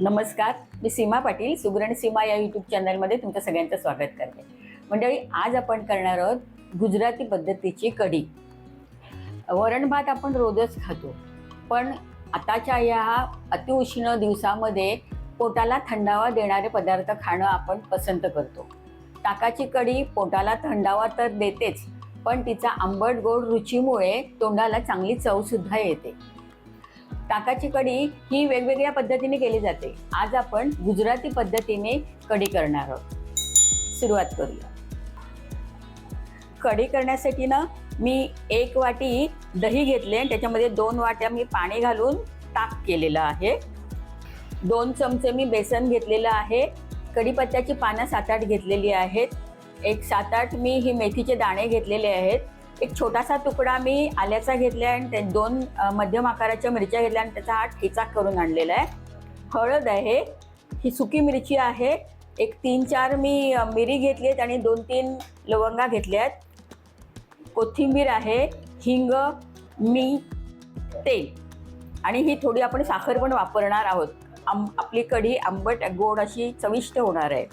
नमस्कार मी सीमा पाटील सुगरण सीमा या यूट्यूब चॅनलमध्ये तुमचं सगळ्यांचं स्वागत करते. मंडळी आज आपण करणार आहोत गुजराती पद्धतीची कढी. वरण भात आपण रोजच खातो पण आताच्या या अतिउष्ण दिवसामध्ये पोटाला थंडावा देणारे पदार्थ खाणं आपण पसंत करतो. ताकाची कढी पोटाला थंडावा तर देतेच पण तिचा आंबट गोड रुचीमुळे तोंडाला चांगली चवसुद्धा येते. ताकाची कढी ही वेगवेगळ्या पद्धतीने केली जाते. आज आपण गुजराती पद्धतीने कढी करणार आहोत. सुरुवात करूया. कढी करण्यासाठी ना मी एक वाटी दही घेतले आणि त्याच्यामध्ये दोन वाट्या मी पाणी घालून ताक केलेलं आहे. दोन चमचे मी बेसन घेतलेलं आहे. कढीपत्त्याची पानं सात आठ घेतलेली आहेत. एक सात आठ मी ही मेथीचे दाणे घेतलेले आहेत. एक छोटासा तुकडा मी आल्याचा घेतला आणि ते दोन मध्यम आकाराच्या मिरच्या घेतल्या आणि त्याचा हा ठेचा करून आणलेला आहे. हळद आहे ही सुकी मिरची आहे. एक तीन चार मी मिरी घेतली आहेत आणि दोन तीन लवंगा घेतल्या आहेत. कोथिंबीर आहे हिंग मीठ तेल. आणि ही थोडी आपण साखर पण वापरणार आहोत. आम आपली कढी आंबट गोड अशी चविष्ट होणार आहे.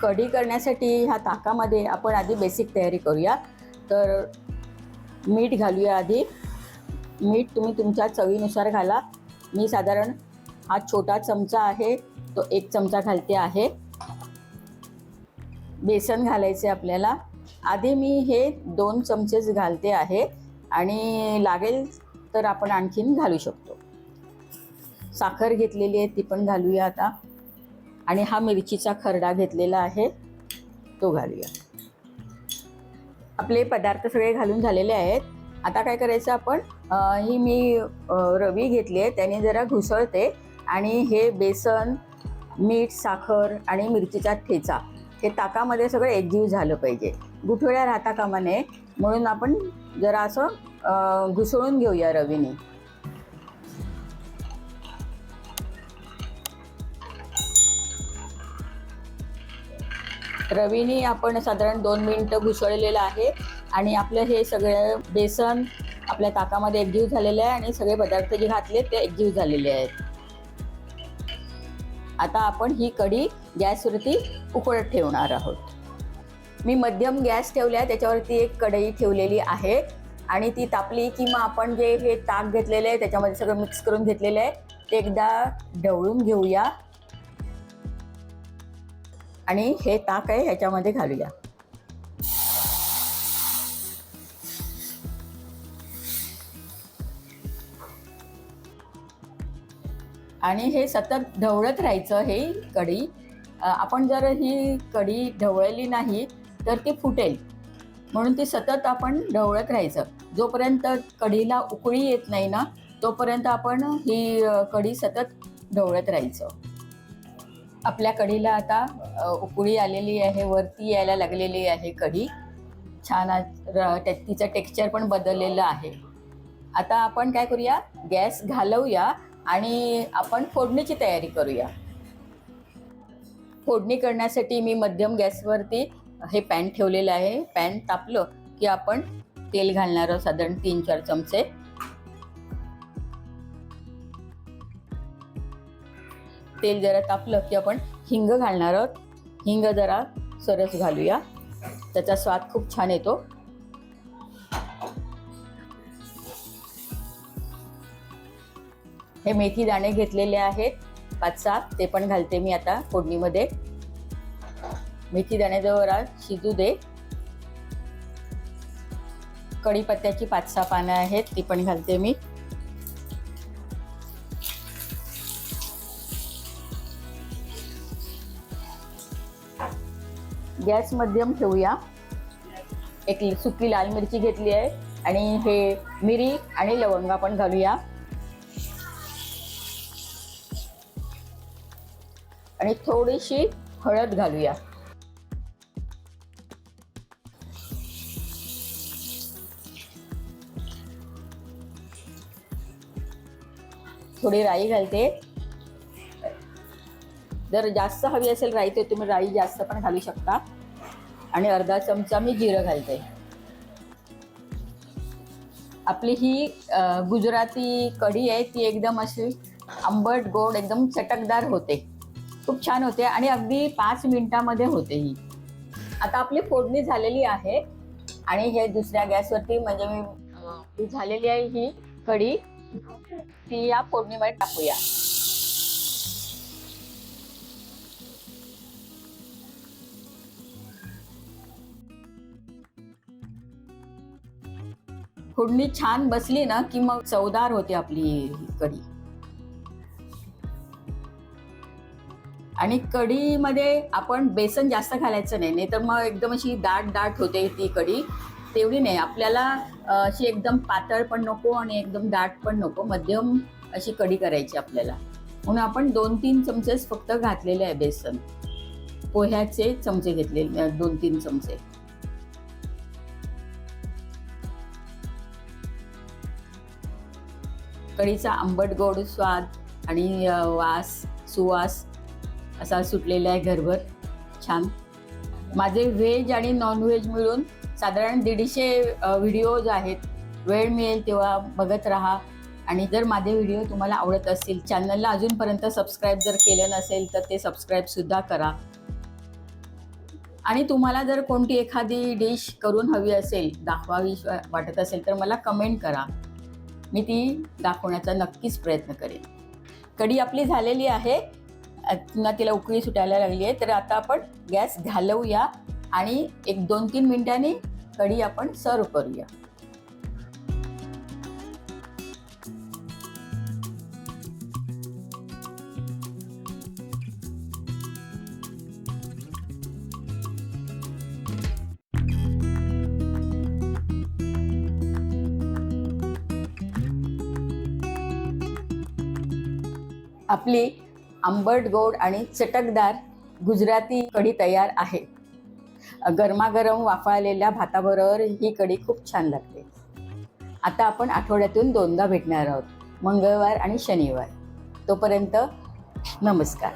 कढी करण्यासाठी ह्या ताकामध्ये आपण आधी बेसिक तयारी करूया. तर मीठ घालूया आधी. मीठ तुम्ही तुमच्या चवीनुसार घाला. मी साधारण हा छोटा चमचा आहे तो एक चमचा घालते आहे. बेसन घालायचे आपल्याला. आधी मी हे दोन चमचेच घालते आहे आणि लागेल तर आपण आणखीन घालू शकतो. साखर घेतलेली आहे ती पण घालूया आता. आणि हा मिरचीचा खरडा घेतलेला आहे तो घालूया. आपले पदार्थ सगळे घालून झालेले आहेत. आता काय करायचं आपण ही मी रवी घेतली आहे त्याने जरा घुसळते आणि हे बेसन मीठ साखर आणि मिरचीचा ठेचा हे ताकामध्ये सगळं एकजीव झालं पाहिजे. गुठळ्या राहता कामा नये. म्हणून आपण जरा असं घुसळून घेऊया रवीने. रवीनी आपण साधारण दोन मिनटं घुसळलेलं आहे आणि आपलं हे सगळं बेसन आपल्या ताकामध्ये एकजीव झालेलं आहे आणि सगळे पदार्थ जे घातले ते एकजीव झालेले आहेत. आता आपण ही कढी गॅसवरती उकळत ठेवणार आहोत. मी मध्यम गॅस ठेवला त्याच्यावरती एक कढई ठेवलेली आहे आणि ती तापली की मग आपण जे हे ताक घेतलेलं आहे त्याच्यामध्ये सगळं मिक्स करून घेतलेलं आहे ते एकदा ढवळून घेऊया. आणि हे ताक आहे ह्याच्यामध्ये घालूया. आणि हे सतत ढवळत राहायचं हे कढी. आपण जर ही कढी ढवळली नाही तर ती फुटेल. म्हणून ती सतत आपण ढवळत राहायचं. जोपर्यंत कढीला उकळी येत नाही ना तोपर्यंत आपण ही कढी सतत ढवळत राहायचं. आपल्या कढीला आता उकळी आलेली आहे वरती यायला लागलेली आहे कढी. छान त्या- तिचं टेक्स्चर पण बदललेलं आहे. आता आपण काय करूया? गॅस घालवूया आणि आपण फोडणीची तयारी करूया. फोडणी करण्यासाठी मी मध्यम गॅसवरती हे पॅन ठेवलेलं आहे. पॅन तापलं की आपण तेल घालणार आहोत साधारण तीन चार चमचे. तेल जरा तापलं की आपण हिंग घालणार आहोत. हिंग जरा सरस घालूया. त्याचा स्वाद खूप छान येतो. हे मेथी दाणे घेतलेले आहेत. पाच सहा ते पण घालते मी आता फोडणीमध्ये. मेथी दाणे शिजू दे. कढीपत्त्याची पाच सहा पानं आहेत ती पण घालते मी. गॅस मध्यम ठेवूया. एक सुकी लाल मिरची घेतली आहे आणि हे मिरी आणि लवंगा पण घालूया. आणि थोडीशी हळद घालूया. थोडी राई घालते. जर जास्त हवी असेल राई तर तुम्ही राई जास्त पण घालू शकता. आणि अर्धा चमचा मी जिरं घालते. आपली ही गुजराती कढी आहे ती एकदम अशी आंबट गोड एकदम चटकदार होते. खूप छान होते आणि अगदी पाच मिनिटामध्ये होते ही. आता आपली फोडणी झालेली आहे आणि हे दुसऱ्या गॅसवरती म्हणजे मी झालेली आहे ही कढी. ती या फोडणीमध्ये टाकूया. फोडणी छान बसली ना की मग चवदार होते आपली कढी. आणि कढीमध्ये आपण बेसन जास्त घालायचं नाही नाही तर मग एकदम अशी दाट दाट होते ती कढी. तेवढी नाही आपल्याला अशी एकदम पातळ पण नको आणि एकदम दाट पण नको मध्यम अशी कढी करायची आपल्याला. म्हणून आपण दोन तीन चमचेच फक्त घातलेले आहे बेसन. पोह्याचे चमचे घेतलेले दोन तीन चमचे. कढीचा आंबट गोड स्वाद आणि वास सुवास असा सुटलेला आहे घरभर. छान. माझे व्हेज आणि नॉनव्हेज मिळून साधारण दीडशे व्हिडिओज आहेत. वेळ मिळेल तेव्हा बघत राहा. आणि जर माझे व्हिडिओ तुम्हाला आवडत असतील चॅनलला अजूनपर्यंत सबस्क्राईब जर केलं नसेल तर ते सबस्क्राईबसुद्धा करा. आणि तुम्हाला जर कोणती एखादी डिश करून हवी असेल दाखवावी वाटत असेल तर मला कमेंट करा. मी ती दाखवण्याचा नक्कीच प्रयत्न करेन. कढी आपली झालेली आहे. पुन्हा तिला उकळी सुटायला लागली आहे. तर आता आपण गॅस घालवूया आणि एक दोन तीन मिनिटांनी कढी आपण सर्व करूया. आपली आंबट गोड आणि चटकदार गुजराती कढी तयार आहे. गरमागरम वाफाळलेल्या भाताबरोबर ही कढी खूप छान लागते. आता आपण आठवड्यातून दोनदा भेटणार आहोत मंगळवार आणि शनिवार. तोपर्यंत नमस्कार.